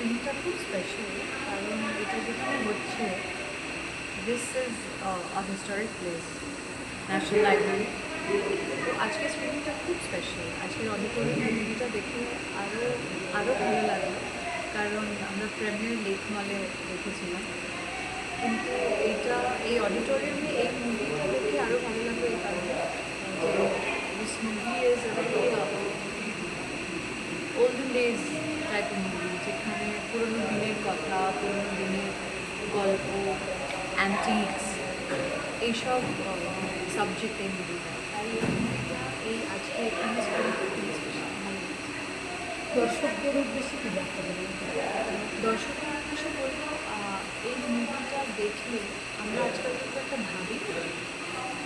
স্ক্রিনটা খুব স্পেশাল কারণ এটা যেখানে হচ্ছে this is a historic place national library তো আজকে স্ক্রিনিংটা খুব স্পেশাল আজকের অডিটোরিয়াম মুভিটা দেখে আরও আরও ভালো লাগল, কারণ আমরা প্রেমের লেক মলে দেখেছিলাম। কিন্তু এইটা এই অডিটোরিয়ামে এই মুভিটা দেখে আরও ভালো লাগল এই কারণে যে this movie is olden days টাইপের মুভি যেখানে পুরোনো দিনের কথা, পুরনো দিনের গল্প অ্যান্টিক্স এইসব সাবজেক্ট মুভিটা তাই এই আজকে। দর্শকদের উদ্দেশ্যে কি বার্তা দেবেন দর্শকের উদ্দেশ্যে বলব এই মুভিটা দেখলে আমরা আজকাল কিন্তু একটা ভাবি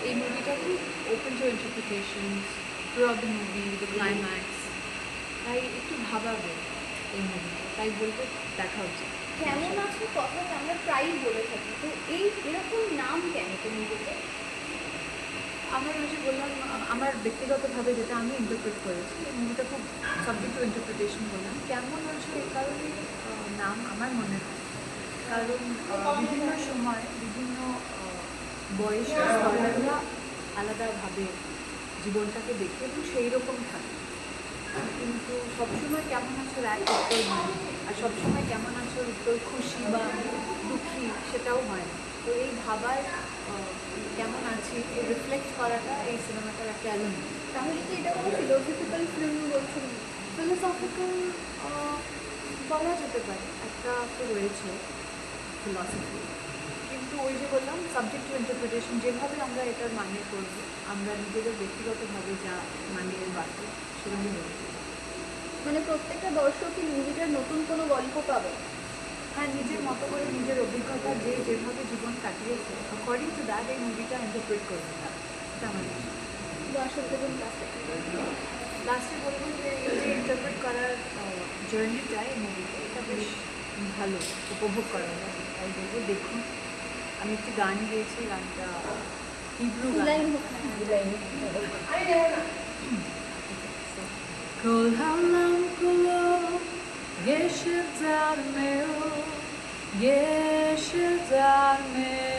এই মুভিটা খুব open to interpretation through the movie the climax তাই একটু ভাবাবে এই মুভিটা তাই বলব দেখা উচিত। কেমন আছে? কথাটা আমরা প্রায়ই বলে থাকি। তো এই এরকম নাম কেন তুমি বলতে আমার যে বললাম আমার ব্যক্তিগতভাবে যেটা আমি ইন্টারপ্রেট করেছি এই মুভিটা খুব সাবজেক্ট টু ইন্টারপ্রিটেশন বললাম। কেমন হচ্ছে এই কারণে নাম আমার মনে হয়। কারণ বিভিন্ন সময় বিভিন্ন বয়সের আলাদাভাবে জীবনটাকে দেখে এবং সেই রকম থাকে। কিন্তু সবসময় কেমন আছে এক উত্তর হয় আর সবসময় কেমন আছে উত্তর খুশি বা দুঃখী সেটাও হয় তো এই ভাবার কেমন আছি রিফ্লেক্ট করাটা এই সিনেমাটার একটা এলিমেন্ট তাহলে কি এটা কোনো ফিলোসফিক্যাল ফিল্ম বলছো? ফিলোসফিক্যাল বলা যেতে পারে। একটা তো রয়েছে ফিলসফি কিন্তু ওই যে বললাম সাবজেক্ট টু ইন্টারপ্রিটেশন যেভাবে আমরা এটার মানে করব, আমরা নিজেদের ব্যক্তিগতভাবে যা মানিয়ে বাড়বো সেভাবে বলব মানে প্রত্যেকটা দর্শকই মুভিটার নতুন কোনো গল্প পাবে। হ্যাঁ নিজের মতো করে নিজের অভিজ্ঞতা যে যেভাবে জীবন কাটিয়েছে অ্যাকর্ডিং টু দ্যাট এই মুভিটা ইন্টারপ্রেট করবে দর্শকদের লাস্টে বলব? যে এই যে ইন্টারপ্রেট করার জার্নিটা এই মুভিতে এটা বেশ ভালো উপভোগ করা যায়। তাই বলব দেখুন। আমি একটি গান গেয়েছি গানটা হিব্রু গান। Geç eder mi o? Geç mi?